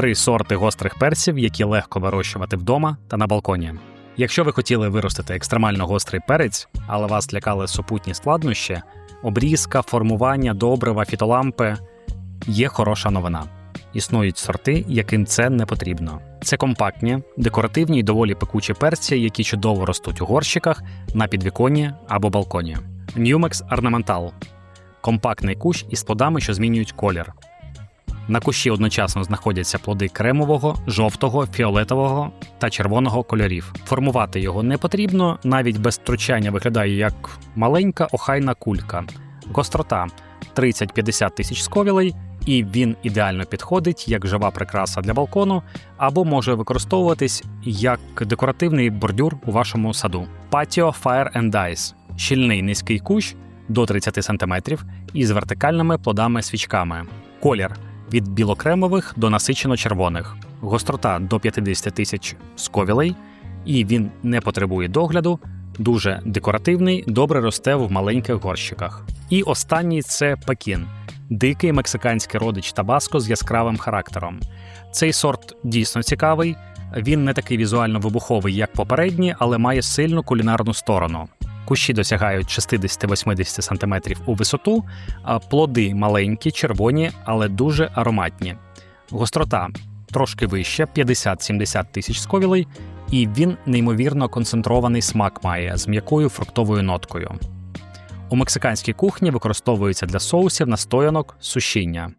Три сорти гострих перців, які легко вирощувати вдома та на балконі. Якщо ви хотіли виростити екстремально гострий перець, але вас лякали супутні складнощі, обрізка, формування, добрива, фітолампи, є хороша новина. Існують сорти, яким це не потрібно. Це компактні, декоративні й доволі пекучі перці, які чудово ростуть у горщиках, на підвіконні або балконі. Numex Ornamental – компактний кущ із плодами, що змінюють колір. На кущі одночасно знаходяться плоди кремового, жовтого, фіолетового та червоного кольорів. Формувати його не потрібно, навіть без втручання виглядає як маленька охайна кулька. Гострота 30-50 тисяч сковілей, і він ідеально підходить як жива прикраса для балкону, або може використовуватись як декоративний бордюр у вашому саду. Patio Fire and Ice – щільний низький кущ до 30 см із вертикальними плодами-свічками. Колір від білокремових до насичено-червоних, гострота до 50 тисяч сковілей, і він не потребує догляду, дуже декоративний, добре росте в маленьких горщиках. І останній це пекін дикий мексиканський родич табаско з яскравим характером. Цей сорт дійсно цікавий. Він не такий візуально вибуховий, як попередні, але має сильну кулінарну сторону. Кущі досягають 60-80 см у висоту, а плоди маленькі, червоні, але дуже ароматні. Гострота трошки вища, 50-70 тисяч сковілей, і він неймовірно концентрований смак має з м'якою фруктовою ноткою. У мексиканській кухні використовується для соусів, настоянок, сушіння.